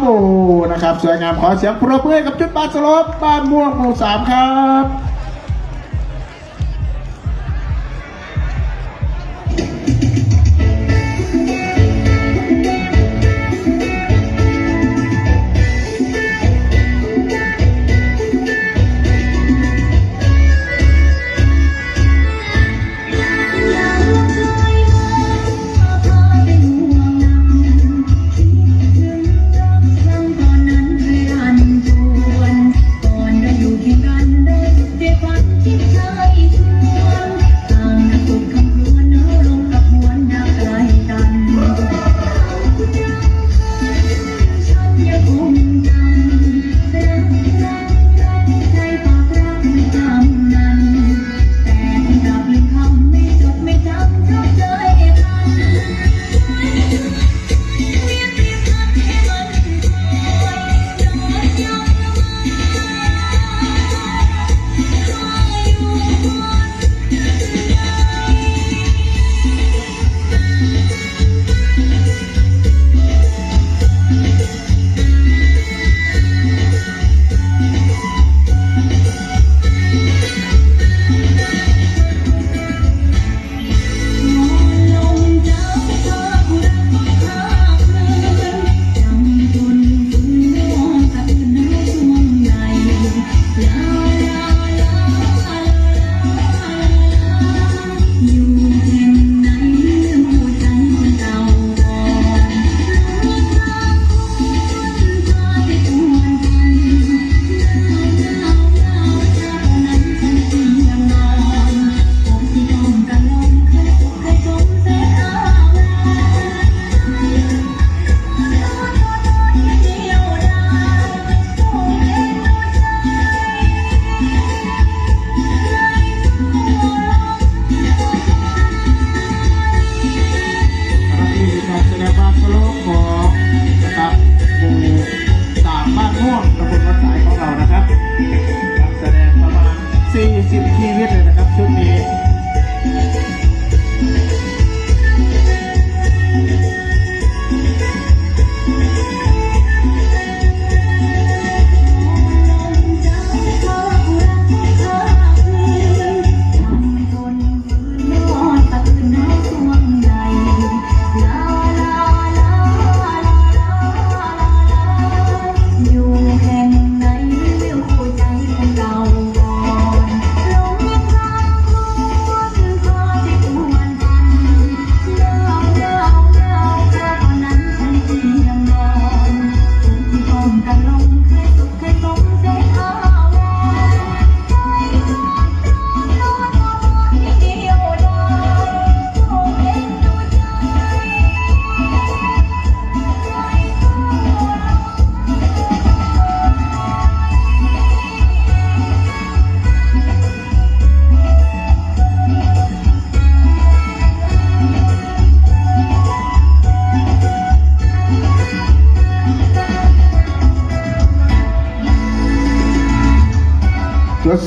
โมนะครับ สวยงามขอเสียงปรบมือกับจุดบาสลบ้านม่วงหมู่สามครับ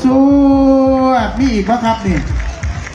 สู้มีอีกไหมครับนี่